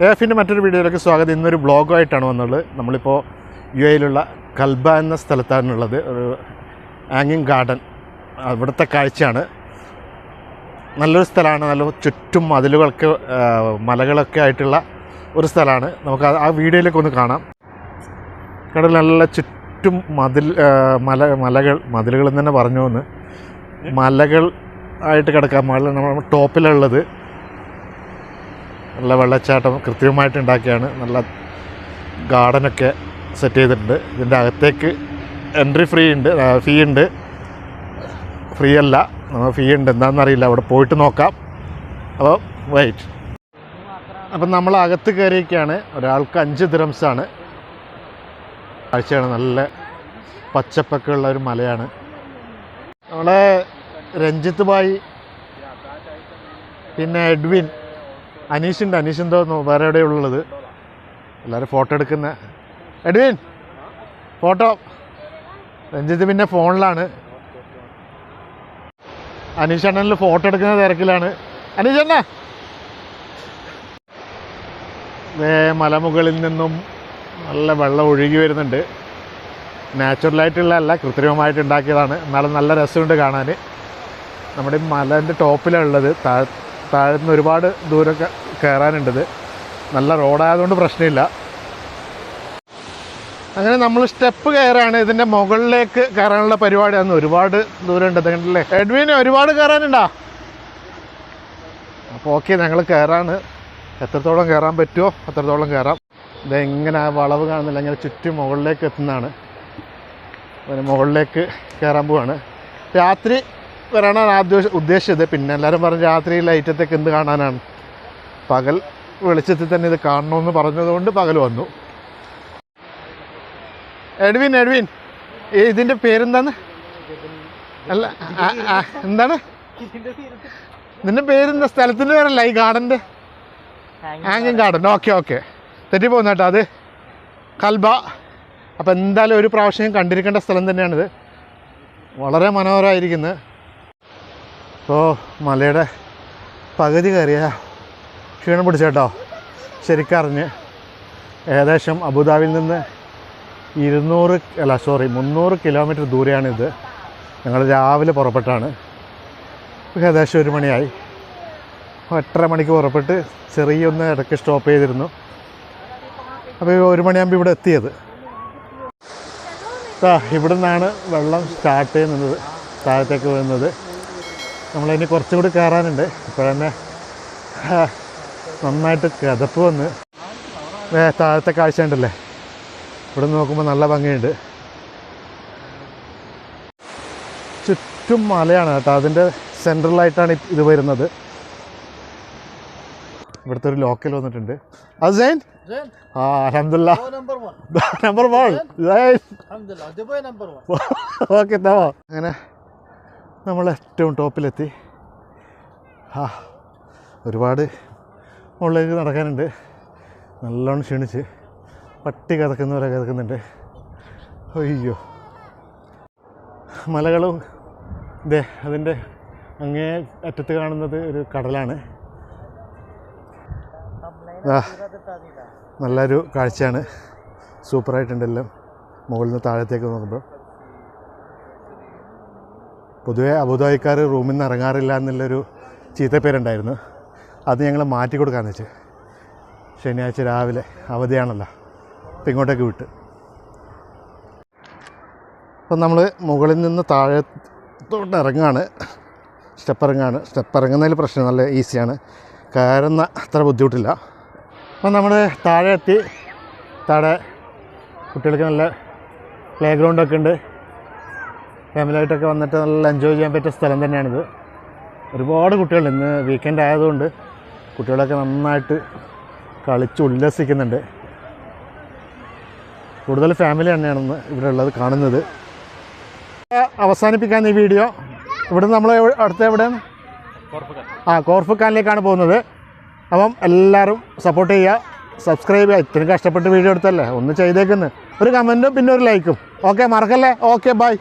എഫിന്റെ മറ്റൊരു വീഡിയോയിലേക്ക് സ്വാഗതം. ഇന്നൊരു ബ്ലോഗായിട്ടാണ് വന്നുള്ളത് നമ്മളിപ്പോൾ യു എയിലുള്ള കൽബ എന്ന സ്ഥലത്താണുള്ളത്. ഒരു ആങ്ങിങ് ഗാർഡൻ. അവിടുത്തെ കാഴ്ചയാണ്. നല്ലൊരു സ്ഥലമാണ്. നല്ല ചുറ്റും മതിലുകളൊക്കെ മലകളൊക്കെ ആയിട്ടുള്ള ഒരു സ്ഥലമാണ്. നമുക്ക് ആ- വീഡിയോയിലേക്ക് ഒന്ന് കാണാം. കടൽ നല്ല ചുറ്റും മതിൽ മല മലകൾ. മതിലുകൾ തന്നെ പറഞ്ഞു വന്ന് മലകൾ ആയിട്ട് കിടക്കാം മല നമ്മൾ ടോപ്പിലുള്ളത് നല്ല വെള്ളച്ചാട്ടം കൃത്യമായിട്ട് ഉണ്ടാക്കിയാണ്. നല്ല ഗാർഡനൊക്കെ സെറ്റ് ചെയ്തിട്ടുണ്ട്. ഇതിന്റെ അകത്തേക്ക് എൻട്രി ഫ്രീ ഉണ്ട്. ഫീ ഉണ്ട്. ഫ്രീ അല്ല. നമ്മൾ ഫീ ഉണ്ട്. എന്താണെന്നറിയില്ല. അവിടെ പോയിട്ട് നോക്കാം. അപ്പോൾ വെയിറ്റ് അപ്പം നമ്മൾ അകത്ത് കയറിയൊക്കെയാണ് ഒരാൾക്ക് അഞ്ച് ദിറംസാണ് കാഴ്ചയാണ് നല്ല പച്ചപ്പൊക്കെ ഉള്ള ഒരു മലയാണ്. നമ്മളെ രഞ്ജിത്ത് ബായി പിന്നെ എഡ്വിൻ അനീഷുണ്ട് അനീഷ് എന്തോ നോ- വേറെ എവിടെയുള്ളത് എല്ലാവരും ഫോട്ടോ എടുക്കുന്ന എഡ്വിൻ ഫോട്ടോ. രഞ്ജിത്ത് പിന്നെ ഫോണിലാണ്. അനീഷ് അണ്ണനിൽ ഫോട്ടോ എടുക്കുന്ന തിരക്കിലാണ്. അനീഷ് അണ്ണ. മലമുകളിൽ നിന്നും നല്ല വെള്ളം ഒഴുകി വരുന്നുണ്ട്. നാച്ചുറലായിട്ടുള്ള അല്ല കൃത്രിമമായിട്ട് ഉണ്ടാക്കിയതാണ്. എന്നാലും നല്ല രസമുണ്ട് കാണാൻ നമ്മുടെ ഈ ടോപ്പിലാണ് ഉള്ളത്. താഴ് താഴ്ന്ന് ഒരുപാട് ദൂരം ക- കയറാനുണ്ടത് നല്ല റോഡായതുകൊണ്ട് പ്രശ്നമില്ല. അങ്ങനെ നമ്മൾ സ്റ്റെപ്പ് കയറാണ്. ഇതിന്റെ മുകളിലേക്ക് കയറാനുള്ള പരിപാടിയാണ് ഒരുപാട് ദൂരം ഉണ്ട് കണ്ടില്ലേ എഡ്വിന് ഒരുപാട് കയറാനുണ്ടോ? അപ്പോൾ ഓക്കെ ഞങ്ങൾ കയറാണ്. എത്രത്തോളം കയറാൻ പറ്റുമോ അത്രത്തോളം കയറാം. ഇതെങ്ങനെ ആ വളവ് കാണുന്നില്ല. ഇങ്ങനെ ചുറ്റും മുകളിലേക്ക് എത്തുന്നതാണ്. മുകളിലേക്ക് കയറാൻ പോവാണ്. രാത്രി വരാനാണ് ആദ്യം ഉദ്ദേശിച്ചത്. പിന്നെ എല്ലാവരും പറഞ്ഞു രാത്രി ലൈറ്റത്തൊക്കെ എന്ത് കാണാനാണ്? പകൽ വെളിച്ചത്തിൽ തന്നെ ഇത് കാണണമെന്ന് പറഞ്ഞതുകൊണ്ട് പകൽ വന്നു. Edwin Edwin. ഇതിന്റെ പേരെന്താണ്? അല്ല എന്താണ്? നിന്റെ പേരെന്താ? സ്ഥലത്തിന്റെ പേരല്ല ഈ ഗാർഡന്റെ ആംഗിങ് ഗാർഡൻ. Okay okay. തെറ്റി പോകുന്ന കേട്ടോ അത്. കൽബ. അപ്പോൾ എന്തായാലും ഒരു പ്രാവശ്യം കണ്ടിരിക്കേണ്ട സ്ഥലം തന്നെയാണിത്. വളരെ മനോഹരമായിരിക്കുന്നത് ഇപ്പോൾ മലയുടെ പകുതി കയറിയ ക്ഷീണം പിടിച്ചേട്ടോ. ശരിക്കറിഞ്ഞ് ഏകദേശം അബുദാബിയിൽ നിന്ന് ഇരുന്നൂറ് അല്ല സോറി മുന്നൂറ് കിലോമീറ്റർ ദൂരെയാണിത്. ഞങ്ങൾ രാവിലെ പുറപ്പെട്ടാണ്. ഏകദേശം ഒരു മണിയായി. എട്ടര മണിക്ക് പുറപ്പെട്ട് ചെറിയൊന്ന് ഇടയ്ക്ക് സ്റ്റോപ്പ് ചെയ്തിരുന്നു. അപ്പോൾ ഒരു മണിയാകുമ്പോൾ ഇവിടെ എത്തിയത്. ഇവിടെ നിന്നാണ് വെള്ളം സ്റ്റാർട്ട് ചെയ്യുന്നത്. താഴത്തേക്ക് വീഴുന്നത്. നമ്മളതിന് കുറച്ചും കൂടി കയറാനുണ്ട് ഇപ്പോഴന്നെ നന്നായിട്ട് കിതപ്പ് വന്ന്. താഴത്തെ കാഴ്ച ഉണ്ടല്ലേ ഇവിടെ നോക്കുമ്പോൾ നല്ല ഭംഗിയുണ്ട്. ചുറ്റും മലയാണ് കേട്ടോ. അതിന്റെ സെൻട്രലായിട്ടാണ് ഇത് വരുന്നത്. ഇവിടുത്തെ ഒരു ലോക്കൽ വന്നിട്ടുണ്ട്. അസൈൻ ആ അലഹമില്ല നമ്പർ വൺ. ഓക്കെ അങ്ങനെ നമ്മൾ ഏറ്റവും ടോപ്പിലെത്തി. ആ ഒരുപാട് മുകളിലേക്ക് നടക്കാനുണ്ട്. നല്ലോണം ക്ഷീണിച്ച് പട്ടി കിതക്കുന്നവരെ കിതക്കുന്നുണ്ട്. അയ്യോ. മലകളും ഇതേ അതിന്റെ അങ്ങേ അറ്റത്ത് കാണുന്നത് ഒരു കടലാണ്. നല്ലൊരു കാഴ്ചയാണ്. സൂപ്പറായിട്ടുണ്ട് എല്ലാം. മുകളിൽ നിന്ന് താഴത്തേക്ക് നോക്കുമ്പോൾ പൊതുവേ അബുദായിക്കാർ റൂമിൽ നിന്ന് ഇറങ്ങാറില്ല എന്നുള്ളൊരു ചീത്തപ്പേരുണ്ടായിരുന്നു. അത് ഞങ്ങൾ മാറ്റി കൊടുക്കാമെന്ന് വെച്ച്. ശനിയാഴ്ച രാവിലെ അവധിയാണല്ലോ. അപ്പം ഇങ്ങോട്ടേക്ക് വിട്ട്. അപ്പം നമ്മൾ മുകളിൽ നിന്ന് താഴത്തോട്ട് ഇറങ്ങാണ്. സ്റ്റെപ്പ് ഇറങ്ങാണ് സ്റ്റെപ്പ് ഇറങ്ങുന്നതിൽ പ്രശ്നം നല്ല ഈസിയാണ്. കയറുന്ന അത്ര ബുദ്ധിമുട്ടില്ല. അപ്പം നമ്മൾ താഴെ എത്തി. താഴെ കുട്ടികൾക്ക് നല്ല പ്ലേ ഗ്രൗണ്ടൊക്കെ ഉണ്ട്. ഫാമിലിയായിട്ടൊക്കെ വന്നിട്ട് നല്ല എൻജോയ് ചെയ്യാൻ പറ്റിയ സ്ഥലം തന്നെയാണിത്. ഒരുപാട് കുട്ടികളുണ്ട്. ഇന്ന് വീക്കെൻഡ് ആയതുകൊണ്ട് കുട്ടികളൊക്കെ നന്നായിട്ട് കളിച്ച് ഉല്ലസിക്കുന്നുണ്ട്. കൂടുതൽ ഫാമിലി തന്നെയാണെന്ന് ഇവിടെ ഉള്ളത് കാണുന്നത്. അവസാനിപ്പിക്കാൻ ഈ വീഡിയോ ഇവിടെ നമ്മൾ അടുത്ത എവിടെ? ആ കോർഫുഖാനിലേക്കാണ് പോകുന്നത്. അപ്പം എല്ലാവരും സപ്പോർട്ട് ചെയ്യുക. സബ്സ്ക്രൈബ് ചെയ്യുക. ഇത്രയും കഷ്ടപ്പെട്ട് വീഡിയോ എടുത്തല്ലേ? ഒന്ന് ചെയ്തേക്കുന്നു. ഒരു കമന്റും പിന്നെ ഒരു ലൈക്കും ഓക്കെ മറക്കല്ലേ? Okay bye